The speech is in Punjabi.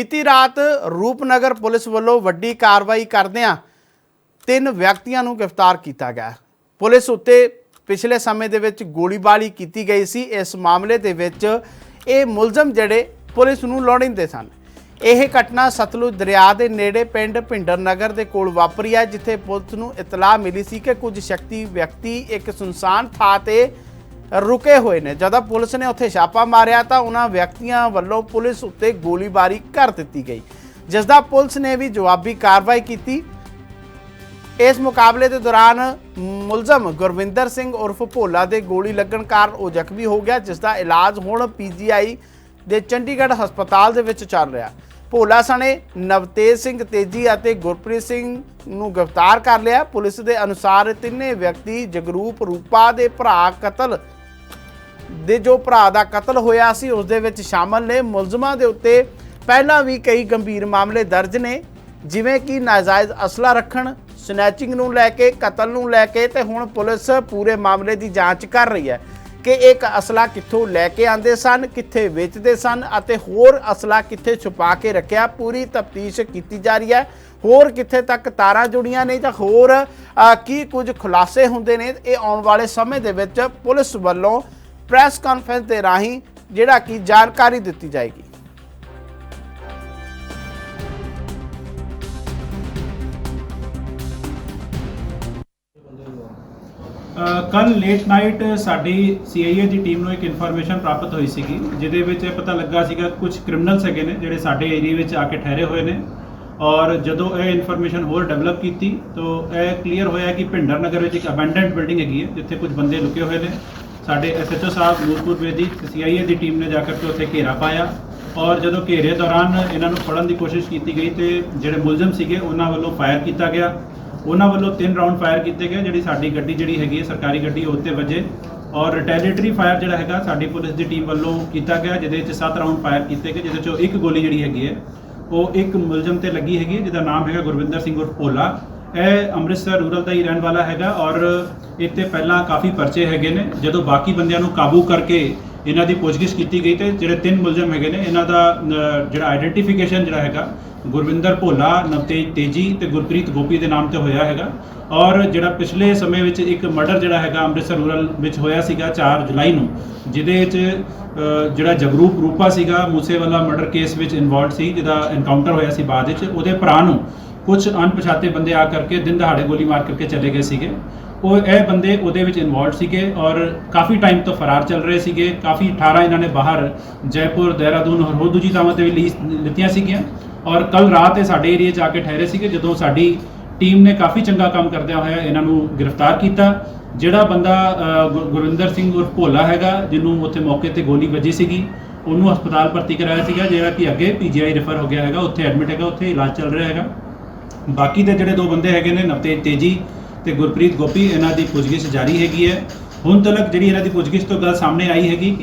ਬੀਤੀ ਰਾਤ ਰੂਪਨਗਰ ਪੁਲਿਸ ਵੱਲੋਂ ਵੱਡੀ ਕਾਰਵਾਈ ਕਰਦਿਆਂ ਤਿੰਨ ਵਿਅਕਤੀਆਂ ਨੂੰ ਗ੍ਰਿਫਤਾਰ ਕੀਤਾ ਗਿਆ। ਪੁਲਿਸ ਉੱਤੇ ਪਿਛਲੇ ਸਮੇਂ ਦੇ ਵਿੱਚ ਗੋਲੀਬਾਰੀ ਕੀਤੀ ਗਈ ਸੀ। ਇਸ ਮਾਮਲੇ ਦੇ ਵਿੱਚ ਇਹ ਮੁਲਜ਼ਮ ਜਿਹੜੇ ਪੁਲਿਸ ਨੂੰ ਲੋੜੀਂਦੇ ਸਨ। ਇਹ ਘਟਨਾ ਸਤਲੁਜ ਦਰਿਆ ਦੇ ਨੇੜੇ ਪਿੰਡ ਭਿੰਡਰ ਨਗਰ ਦੇ ਕੋਲ ਵਾਪਰੀ ਹੈ, ਜਿੱਥੇ ਪੁਲਿਸ ਨੂੰ ਇਤਲਾਹ ਮਿਲੀ ਸੀ ਕਿ ਕੁਝ ਸ਼ਕਤੀ ਵਿਅਕਤੀ ਇੱਕ ਸੁਨਸਾਨ ਥਾਂ ਤੇ ਰੁਕੇ ਹੋਏ ਨੇ। ਜਦੋਂ ਪੁਲਿਸ ਨੇ ਉੱਥੇ ਛਾਪਾ ਮਾਰਿਆ ਤਾਂ ਉਹਨਾਂ ਵਿਅਕਤੀਆਂ ਵੱਲੋਂ ਪੁਲਿਸ ਉੱਤੇ ਗੋਲੀਬਾਰੀ ਕਰ ਦਿੱਤੀ ਗਈ। ਜਿਸ ਦਾ ਪੁਲਿਸ ਨੇ ਵੀ ਜਵਾਬੀ ਕਾਰਵਾਈ ਕੀਤੀ। ਇਸ ਮੁਕਾਬਲੇ ਦੇ ਦੌਰਾਨ ਮੁਲਜ਼ਮ ਗੁਰਵਿੰਦਰ ਸਿੰਘ ਉਰਫ ਭੋਲਾ ਦੇ ਗੋਲੀ ਲੱਗਣ ਕਾਰਨ ਉਹ ਜ਼ਖਮੀ ਹੋ ਗਿਆ ਜਿਸ ਦਾ ਇਲਾਜ ਹੁਣ ਪੀਜੀਆਈ ਦੇ ਚੰਡੀਗੜ੍ਹ ਹਸਪਤਾਲ ਦੇ ਵਿੱਚ ਚੱਲ ਰਿਹਾ। ਭੋਲਾ ਸਣੇ ਨਵਤੇਜ ਸਿੰਘ ਤੇਜੀ ਅਤੇ ਗੁਰਪ੍ਰੀਤ ਸਿੰਘ ਨੂੰ ਗ੍ਰਿਫਤਾਰ ਕਰ ਲਿਆ। ਪੁਲਿਸ ਦੇ ਅਨੁਸਾਰ ਤਿੰਨੇ ਵਿਅਕਤੀ ਜਗਰੂਪ ਰੂਪਾ ਦੇ ਭਰਾ ਕਤਲ ਦੇ ਜੋ ਭਰਾ ਦਾ ਕਤਲ ਹੋਇਆ ਸੀ, ਉਸ ਦੇ ਵਿੱਚ ਸ਼ਾਮਲ ਨੇ। ਮੁਲਜ਼ਮਾਂ ਦੇ ਉੱਤੇ ਪਹਿਲਾਂ ਵੀ ਕਈ ਗੰਭੀਰ ਮਾਮਲੇ ਦਰਜ ਨੇ, ਜਿਵੇਂ ਕਿ ਨਾਜਾਇਜ਼ ਅਸਲਾ ਰੱਖਣ, ਸਨੈਚਿੰਗ ਨੂੰ ਲੈ ਕੇ, ਕਤਲ ਨੂੰ ਲੈ ਕੇ ਤੇ ਹੁਣ ਪੁਲਿਸ ਪੂਰੇ ਮਾਮਲੇ ਦੀ ਜਾਂਚ ਕਰ ਰਹੀ ਹੈ ਕਿ ਇੱਕ ਅਸਲਾ ਕਿੱਥੋਂ ਲੈ ਕੇ ਆਂਦੇ ਸਨ, ਕਿੱਥੇ ਵੇਚਦੇ ਸਨ ਅਤੇ ਹੋਰ ਅਸਲਾ ਕਿੱਥੇ ਛੁਪਾ ਕੇ ਰੱਖਿਆ, ਪੂਰੀ ਤਫਤੀਸ਼ ਕੀਤੀ ਜਾ ਰਹੀ ਹੈ। ਹੋਰ ਕਿੱਥੇ ਤੱਕ ਤਾਰਾਂ ਜੁੜੀਆਂ ਨੇ ਜਾਂ ਹੋਰ ਕੀ ਕੁਝ ਖੁਲਾਸੇ ਹੁੰਦੇ ਨੇ, ਇਹ ਆਉਣ ਵਾਲੇ ਸਮੇਂ ਦੇ ਵਿੱਚ ਪੁਲਿਸ ਵੱਲੋਂ ਪ੍ਰੈਸ ਕਾਨਫਰੰਸ ਦੇ ਰਾਹੀਂ ਜਿਹੜਾ ਕਿ ਜਾਣਕਾਰੀ ਦਿੱਤੀ ਜਾਏਗੀ ਕੱਲ ਲੇਟ ਨਾਈਟ ਸਾਡੀ ਸੀਆਈਏ ਦੀ ਟੀਮ ਨੂੰ ਇੱਕ ਇਨਫੋਰਮੇਸ਼ਨ ਪ੍ਰਾਪਤ ਹੋਈ ਸੀਗੀ ਜਿਹਦੇ ਵਿੱਚ ਇਹ ਪਤਾ ਲੱਗਾ ਸੀਗਾ ਕੁਝ ਕ੍ਰਿਮੀਨਲਸ ਹੈਗੇ ਨੇ ਜਿਹੜੇ ਸਾਡੇ ਏਰੀਆ ਵਿੱਚ ਆ ਕੇ ਠਹਿਰੇ ਹੋਏ ਨੇ ਔਰ ਜਦੋਂ ਇਹ ਇਨਫੋਰਮੇਸ਼ਨ ਹੋਰ ਡਿਵੈਲਪ ਕੀਤੀ ਤਾਂ ਇਹ ਕਲੀਅਰ ਹੋਇਆ ਕਿ ਭਿੰਡਰ ਨਗਰ ਵਿੱਚ ਇੱਕ ਅਬੈਂਡਨਡ ਬਿਲਡਿੰਗ ਹੈਗੀ ਹੈ ਜਿੱਥੇ ਕੁਝ ਬੰਦੇ ਲੁਕੇ ਹੋਏ ਨੇ ਸਾਡੇ ਐਸਐਚਓ ਸਾਹਿਬ ਨੂਰਪੁਰ ਬੇਦੀ ਸੀਆਈਏ ਦੀ ਟੀਮ ਨੇ ਜਾ ਕੇ ਉੱਥੇ ਘੇਰਾ ਪਾਇਆ। ਔਰ ਜਦੋਂ ਘੇਰੇ ਦੌਰਾਨ ਇਹਨਾਂ ਨੂੰ ਫੜਨ ਦੀ ਕੋਸ਼ਿਸ਼ ਕੀਤੀ ਗਈ ਤੇ ਜਿਹੜੇ ਮੁਲਜ਼ਮ ਸੀਗੇ, ਉਹਨਾਂ ਵੱਲੋਂ ਫਾਇਰ ਕੀਤਾ ਗਿਆ। ਉਹਨਾਂ ਵੱਲੋਂ ਤਿੰਨ ਰਾਉਂਡ ਫਾਇਰ ਕੀਤੇ ਗਏ, ਜਿਹੜੀ ਸਾਡੀ ਗੱਡੀ ਜਿਹੜੀ ਹੈਗੀ ਹੈ, ਸਰਕਾਰੀ ਗੱਡੀ, ਉਹ 'ਤੇ ਵੱਜੇ। ਔਰ ਰਿਟੈਲੀਏਟਰੀ ਫਾਇਰ ਜਿਹੜਾ ਹੈਗਾ, ਸਾਡੀ ਪੁਲਿਸ ਦੀ ਟੀਮ ਵੱਲੋਂ ਕੀਤਾ ਗਿਆ, ਜਿਹਦੇ ਵਿੱਚ 7 ਰਾਉਂਡ ਫਾਇਰ ਕੀਤੇ ਗਏ, ਜਿਹਦੇ ਚੋਂ ਇੱਕ ਗੋਲੀ ਜਿਹੜੀ ਹੈਗੀ ਹੈ, ਉਹ ਇੱਕ ਮੁਲਜ਼ਮ ਤੇ ਲੱਗੀ ਹੈਗੀ ਜਿਹਦਾ ਨਾਮ ਹੈਗਾ ਗੁਰਵਿੰਦਰ ਸਿੰਘ ਉਰਫ ਭੋਲਾ। ਇਹ ਅੰਮ੍ਰਿਤਸਰ ਰੂਰਲ ਦਾ ਹੀ ਰਹਿਣ ਵਾਲਾ ਹੈਗਾ ਔਰ ਇੱਥੇ ਪਹਿਲਾਂ ਕਾਫੀ ਪਰਚੇ ਹੈਗੇ ਨੇ ਜਦੋਂ ਬਾਕੀ ਬੰਦਿਆਂ ਨੂੰ ਕਾਬੂ ਕਰਕੇ ਇਹਨਾਂ ਦੀ ਪੁੱਛਗਿੱਛ ਕੀਤੀ ਗਈ ਤੇ ਜਿਹੜੇ ਤਿੰਨ ਮੁਲਜ਼ਮ ਹੈਗੇ ਨੇ ਇਹਨਾਂ ਦਾ ਅ, ਜਿਹੜਾ ਆਈਡੈਂਟੀਫਿਕੇਸ਼ਨ ਜਿਹੜਾ ਹੈਗਾ ਗੁਰਵਿੰਦਰ ਭੋਲਾ ਨਵਤੇਜ ਤੇਜੀ ਤੇ ਗੁਰਪ੍ਰੀਤ ਗੋਪੀ ਦੇ ਨਾਮ ਤੇ ਹੋਇਆ ਹੈਗਾ ਔਰ ਜਿਹੜਾ ਪਿਛਲੇ ਸਮੇਂ ਵਿੱਚ ਇੱਕ ਮਰਡਰ ਜਿਹੜਾ ਹੈਗਾ ਅੰਮ੍ਰਿਤਸਰ ਰੂਰਲ ਵਿੱਚ ਹੋਇਆ ਸੀਗਾ 4 ਜੁਲਾਈ ਨੂੰ ਜਿਹਦੇ ਵਿੱਚ ਅ, ਜਿਹੜਾ ਜਗਰੂਪ ਰੂਪਾ ਸੀਗਾ ਮੂਸੇਵਾਲਾ ਮਰਡਰ ਕੇਸ ਵਿੱਚ ਇਨਵੋਲਡ ਸੀ ਜਿਹਦਾ ਐਨਕਾਊਂਟਰ ਹੋਇਆ ਸੀ ਬਾਅਦ ਵਿੱਚ ਉਹਦੇ ਭਰਾ ਨੂੰ ਕੁਝ ਅਣਪਛਾਤੇ ਬੰਦੇ ਆ ਕਰਕੇ ਦਿਨ ਦਹਾੜੇ ਗੋਲੀ ਮਾਰ ਕਰਕੇ ਚਲੇ ਗਏ ਸੀਗੇ। ਉਹ ਇਹ ਬੰਦੇ ਉਹਦੇ ਵਿੱਚ ਇਨਵੋਲਡ ਸੀਗੇ ਔਰ ਕਾਫੀ ਟਾਈਮ ਤੋਂ ਫਰਾਰ ਚੱਲ ਰਹੇ ਸੀਗੇ। ਕਾਫੀ 18 ਇਹਨਾਂ ਨੇ ਬਾਹਰ ਜੈਪੁਰ ਦੇਹਰਾਦੂਨ ਹੋਰ ਹੋਰ ਦੂਜੀ ਥਾਵਾਂ ਤੇ ਵੀ ਲੀਸ ਲਿੱਤੀਆਂ ਸੀਗੀਆਂ। ਔਰ ਕੱਲ ਰਾਤ ਇਹ ਸਾਡੇ ਏਰੀਆ 'ਚ ਆ ਕੇ ਠਹਿਰੇ ਸੀਗੇ। ਜਦੋਂ ਸਾਡੀ ਟੀਮ ਨੇ ਕਾਫੀ ਚੰਗਾ ਕੰਮ ਕਰਦਿਆਂ ਹੋਇਆ ਇਹਨਾਂ ਨੂੰ ਗ੍ਰਿਫਤਾਰ ਕੀਤਾ। ਜਿਹੜਾ ਬੰਦਾ ਅ, ਗੁਰ- ਗੁਰਵਿੰਦਰ ਸਿੰਘ ਉਰਫ ਭੋਲਾ ਹੈਗਾ ਜਿਹਨੂੰ ਉੱਥੇ ਮੌਕੇ ਤੇ ਗੋਲੀ ਵੱਜੀ ਸੀਗੀ ਉਹਨੂੰ ਹਸਪਤਾਲ ਭਰਤੀ ਕਰਾਇਆ ਸੀਗਾ ਜਿਹੜਾ ਕਿ ਅੱਗੇ ਪੀਜੀਆਈ ਰੈਫਰ ਹੋ ਗਿਆ ਹੈਗਾ ਉੱਥੇ ਐਡਮਿਟ ਹੈਗਾ ਉੱਥੇ ਇਲਾਜ ਚੱਲ ਰਿਹਾ ਹੈਗਾ। ਬਾਕੀ ਦੇ ਜਿਹੜੇ ਦੋ ਬੰਦੇ ਹੈਗੇ ਨੇ ਨਵਤੇਜ ਤੇਜੀ ਤੇ ਗੁਰਪ੍ਰੀਤ ਗੋਪੀ, ਇਹਨਾਂ ਦੀ ਪੁੱਛਗਿੱਛ ਜਾਰੀ ਹੈਗੀ ਹੈ। ਹੁਣ ਤੱਕ ਜਿਹੜੀ ਇਹਨਾਂ ਦੀ ਪੁੱਛਗਿੱਛ ਤੋਂ ਗੱਲ ਸਾਹਮਣੇ ਆਈ ਹੈਗੀ